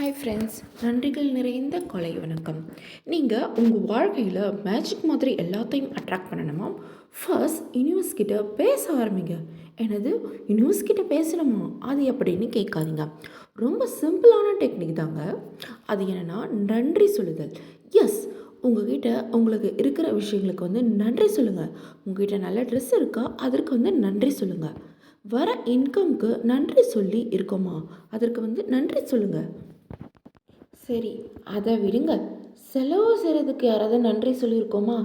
Hi friends நன்றிகள் நிறைந்த கொலை வணக்கம். நீங்கள் உங்கள் வாழ்க்கையில் மேஜிக் மாதிரி எல்லாத்தையும் அட்ராக்ட் பண்ணணுமா? ஃபர்ஸ்ட் யூனிவர்ஸ் கிட்ட பேச ஆரம்பிங்க. எனது யூனிவர்ஸ் கிட்ட பேசணுமா? அது எப்படின்னு கேட்காதீங்க. ரொம்ப சிம்பிளான டெக்னிக் தாங்க. அது என்னென்னா நன்றி சொல்லுதல். எஸ் உங்ககிட்ட உங்களுக்கு இருக்கிற விஷயங்களுக்கு வந்து நன்றி சொல்லுங்கள் உங்ககிட்ட நல்ல ட்ரெஸ் இருக்கா? அதற்கு வந்து நன்றி சொல்லுங்கள் வர இன்கம்க்கு நன்றி சொல்லி இருக்கோமா? அதற்கு வந்து நன்றி சொல்லுங்கள் சரி அதை விடுங்க. செலவு செய்கிறதுக்கு யாராவது நன்றி சொல்லியிருக்கோமா?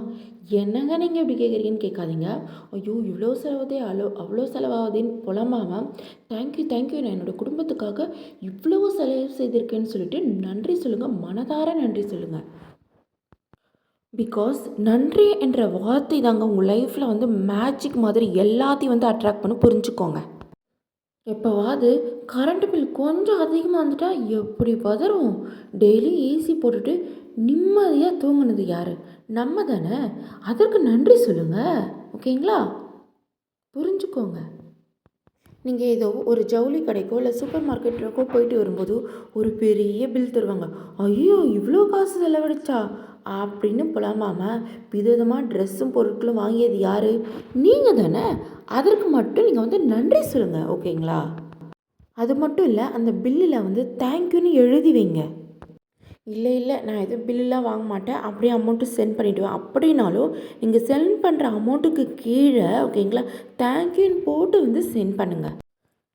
என்னங்க நீங்கள் இப்படி கேட்குறீங்கன்னு கேட்காதீங்க. ஐயோ இவ்வளோ செலவுதே அவ்வளோ அவ்வளோ செலவாகுதுன்னு புலம்பாமல் தேங்க்யூ தேங்க்யூ நான் என்னோடய குடும்பத்துக்காக இவ்வளோ செலவு செய்திருக்கேன்னு சொல்லிட்டு நன்றி சொல்லுங்கள் மனதார நன்றி சொல்லுங்கள் பிகாஸ் நன்றி என்ற வார்த்தை தாங்க உங்கள் லைஃப்பில் வந்து மேஜிக் மாதிரி எல்லாத்தையும் வந்து அட்ராக்ட் பண்ணி புரிஞ்சுக்கோங்க. எப்போவாது கரண்ட் பில் கொஞ்சம் அதிகமாக வந்துட்டால் எப்படி பதறும்? டெய்லி ஏசி போட்டுட்டு நிம்மதியாக தூங்கினது யார்? நம்ம தானே? அதற்கு நன்றி சொல்லுங்கள் ஓகேங்களா புரிஞ்சுக்கோங்க. நீங்கள் ஏதோ ஒரு ஜவுளி கடைக்கோ இல்லை சூப்பர் மார்க்கெட்டுக்கோ போயிட்டு வரும்போது ஒரு பெரிய பில் தருவாங்க. ஐயோ இவ்வளோ காசு செலவழிச்சா? அப்படின்னு புலம்பாமல் விதவிதமாக ட்ரெஸ்ஸும் பொருட்களும் வாங்கியது யார்? நீங்கள் தானே? அதற்கு மட்டும் நீங்கள் வந்து நன்றி சொல்லுங்கள் ஓகேங்களா? அது மட்டும் இல்லை அந்த பில்லில் வந்து தேங்க்யூன்னு எழுதி வைங்க. இல்லை இல்லை நான் எதுவும் பில்லுலாம் வாங்க மாட்டேன். அப்படியே அமௌண்ட்டு சென்ட் பண்ணிவிடுவேன் அப்படின்னாலும் நீங்கள் சென்ட் பண்ணுற அமௌண்ட்டுக்கு கீழே ஓகேங்களா தேங்க்யூன்னு போட்டு வந்து சென்ட் பண்ணுங்கள்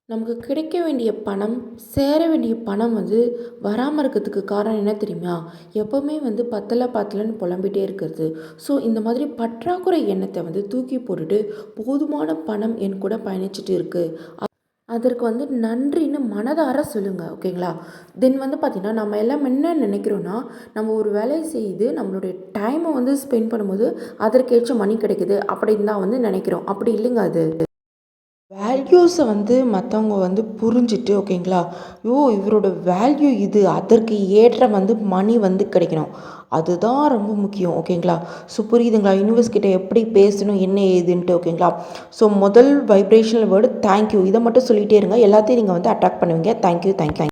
நமக்கு கிடைக்க வேண்டிய பணம் சேர வேண்டிய பணம் வந்து வராமல் இருக்கிறதுக்கு காரணம் என்ன தெரியுமா? எப்போவுமே வந்து பத்தலை பத்தலைன்னு புலம்பிகிட்டே இருக்கிறது. ஸோ இந்த மாதிரி பற்றாக்குறை எண்ணத்தை வந்து தூக்கி போட்டுட்டு போதுமான பணம் என் கூட பயணிச்சுட்டு இருக்குது அதற்கு வந்து நன்றின்னு மனதார சொல்லுங்கள் ஓகேங்களா? தென் வந்து பார்த்திங்கன்னா நம்ம எல்லாம் என்ன நினைக்கிறோன்னா நம்ம ஒரு வேலையை செய்து நம்மளுடைய டைமை வந்து ஸ்பெண்ட் பண்ணும்போது அதற்கேற்ற மணி கிடைக்குது அப்படின்னு தான் வந்து நினைக்கிறோம். அப்படி இல்லைங்க அது. வேல்யூஸை வந்து மற்றவங்க வந்து புரிஞ்சுட்டு ஓகேங்களா யோ இவரோட வேல்யூ இது அதற்கு ஏற்ற வந்து மணி வந்து கிடைக்கணும். அதுதான் ரொம்ப முக்கியம் ஓகேங்களா ஸோ புரியுதுங்களா? யூனிவர்ஸ் கிட்ட எப்படி பேசணும் என்ன ஏதுன்ட்டு ஓகேங்களா ஸோ முதல் வைப்ரேஷனல் வேர்டு தேங்க்யூ இதை மட்டும் சொல்லிகிட்டே இருங்க. எல்லாத்தையும் நீங்கள் வந்து அட்ராக்ட் பண்ணுவீங்க. Thank you thank you